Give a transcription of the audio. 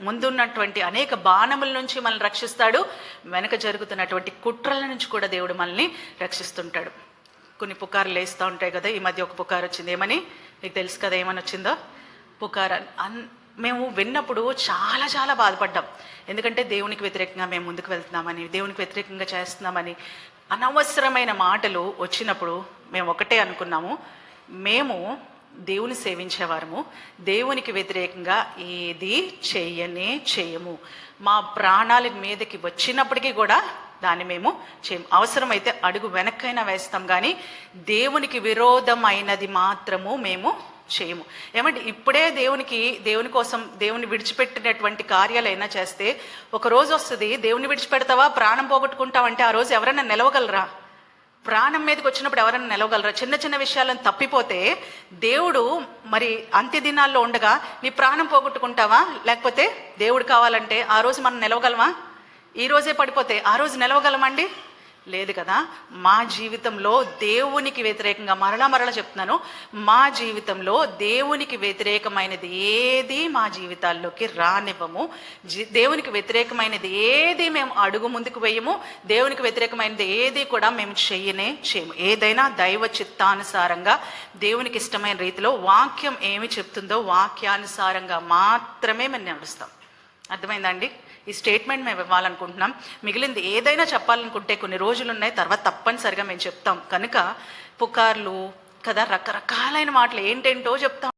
ముందున్నటువంటి అనేక బాణముల నుంచి మనల్ని రక్షిస్తాడు. వెనక జరుగుతున్నటువంటి కుట్రల నుంచి కూడా దేవుడు మనల్ని రక్షిస్తుంటాడు. కొన్ని పుకార్లు వేస్తూ ఉంటాయి కదా ఈ మధ్య ఒక పుకారు వచ్చింది. ఏమని? మీకు తెలుసు కదా ఏమని వచ్చిందో? పుకార్ అన్ మేము విన్నప్పుడు చాలా చాలా బాధపడ్డాం. ఎందుకంటే దేవునికి వ్యతిరేకంగా మేము ముందుకు వెళ్తున్నామని దేవునికి వ్యతిరేకంగా చేస్తున్నామని అనవసరమైన మాటలు వచ్చినప్పుడు మేము ఒకటే అనుకున్నాము. మేము దేవుని సేవించేవారము. దేవునికి వ్యతిరేకంగా ఏది చేయనే చేయము. మా ప్రాణాల మీదకి వచ్చినప్పటికీ కూడా దాన్ని మేము చేయము అవసరమైతే అడుగు వెనక్కైనా వేస్తాం కానీ దేవునికి విరోధమైనది మాత్రము మేము చేయము. ఏమంటే ఇప్పుడే దేవునికి దేవుని కోసం దేవుని విడిచిపెట్టినటువంటి కార్యాలైనా చేస్తే ఒక రోజు వస్తుంది దేవుని విడిచిపెడతావా ప్రాణం పోగొట్టుకుంటావంటే ఆ రోజు ఎవరైనా నిలవగలరా? ప్రాణం మీదకి వచ్చినప్పుడు ఎవరైనా నిలవగలరా? చిన్న చిన్న విషయాలను తప్పిపోతే దేవుడు మరి అంత్య దినాల్లో ఉండగా నీ ప్రాణం పోగొట్టుకుంటావా? లేకపోతే దేవుడు కావాలంటే ఆ రోజు మనం నిలవగలమా? ఈ రోజే పడిపోతే ఆ రోజు నిలవగలమండి? లేదు కదా? మా జీవితంలో దేవునికి వ్యతిరేకంగా మరలా మరలా చెప్తున్నాను మా జీవితంలో దేవునికి వ్యతిరేకమైనది ఏది మా జీవితాల్లోకి రానివ్వము. దేవునికి వ్యతిరేకమైనది ఏది మేము అడుగు ముందుకు వేయము. దేవునికి వ్యతిరేకమైనది ఏది కూడా మేము చెయ్యనే చేయము. ఏదైనా దైవ చిత్తానుసారంగా దేవునికి ఇష్టమైన రీతిలో వాక్యం ఏమి చెప్తుందో వాక్యానుసారంగా మాత్రమే మేము నడుస్తాం. అర్థమైందండి ఈ స్టేట్మెంట్ మేము ఇవ్వాలనుకుంటున్నాం. మిగిలింది ఏదైనా చెప్పాలనుకుంటే కొన్ని రోజులు ఉన్నాయి తర్వాత తప్పనిసరిగా మేము చెప్తాం. కనుక పుకార్లు కదా రకరకాలైన మాటలు ఏంటేంటో చెప్తాం.